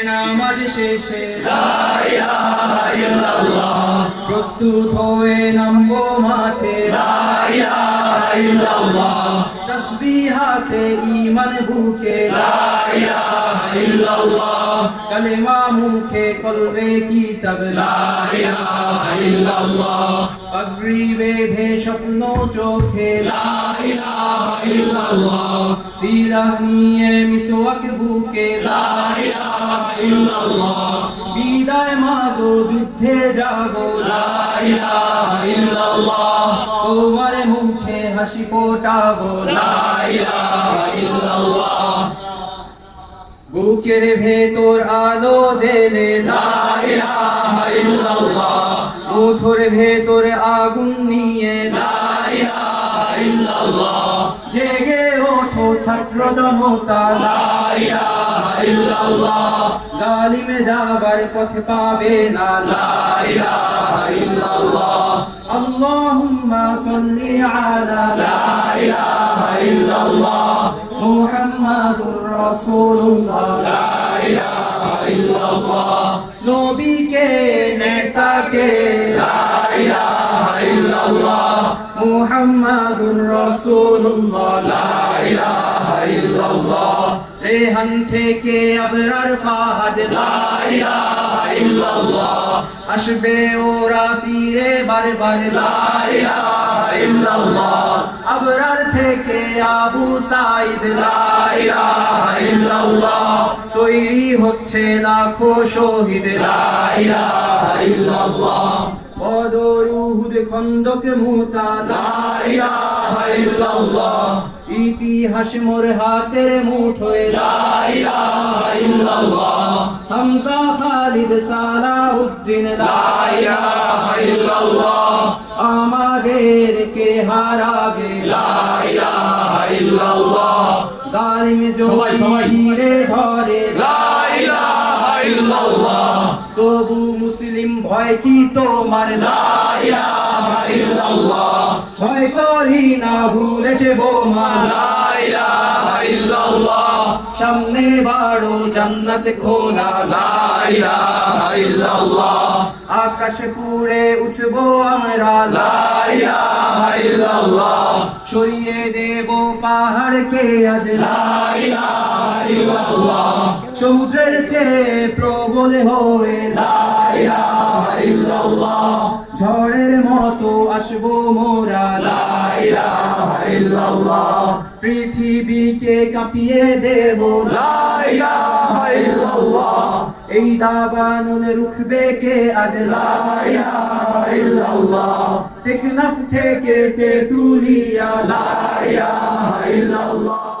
নামাজ শেষে। প্রস্তুত হয়ে নামবো মাঠে। তসবি হাতে ইমান বুকে। কলেমা মুখে কলবে কি তবলা? পাগড়ি বেঁধে স্বপ্ন চোখে। সিরা নিয়ে মিসওয়াক বুকে। বিদায় মাগো, যুদ্ধে যাব তোমার মুখে হাসি ফোটাবো। বুকের ভেতর আলো জেলে। মুঠোর ভেতর আগুন নিয়ে। জেগে ওঠো ছাত্র জনতা। জালিমে যাবার পথে পাবে না। আল্লাহুম্মা সাল্লি আলা লা ইলাহা ইল্লাল্লাহ। মুহাম্মাদুর রাসূলুল্লাহ। লা ইলাহা ইল্লাল্লাহ। নবীকে নেতাকে। লা ইলাহা ইল্লাল্লাহ। মুহাম্মাদুর রাসূলুল্লাহ। লা ইলাহা ইল্লাল্লাহ। রেহান থেকে আবরার ফাহাদ? লা ইলাহা ইল্লাল্লাহ। আসবে ওরা ফিরে বারবার। লা ইলাহা ইল্লাল্লাহ। আবরার থেকে আবু সাইদ। লা ইলাহা ইল্লাল্লাহ। তৈরি হচ্ছে লাখো শহীদ। লা ইলাহা ইল্লাল্লাহ। বদর উহুদ খন্দক ইল্লাল্লাহ। ইতিহাস মোর হাতের মুঠোয় ইল্লাল্লাহ। হামজা খালিদ সালাউদ্দিন ইল্লাল্লাহ। আমাদেরকে হারাবে? ইল্লাল্লাহ। জালিম সবাই, সবাই। জমিরে ইলাহা ইল্লাল্লাহ। তবু মুসলিম ভয় কি তোমার? ভয় করি না ভুলেছে বোমা লা ইলাহা ইল্লাল্লাহ। সামনে বাড়ো জান্নাত খোলা। আকাশ পুড়ে উঠবো আমরা। সরিয়ে দেব পাহাড়কে আজ। লা ইলাহা ইল্লাল্লাহ সমুদ্রের চেয়ে প্রবল হয়ে ঝড়ের মতো আসব মোরা পৃথিবীকে কাঁপিয়ে দেব এই দাবানল রুখবে কে আজ টেকনাফ থেকে ইলাহা ইল্লাল্লাহ।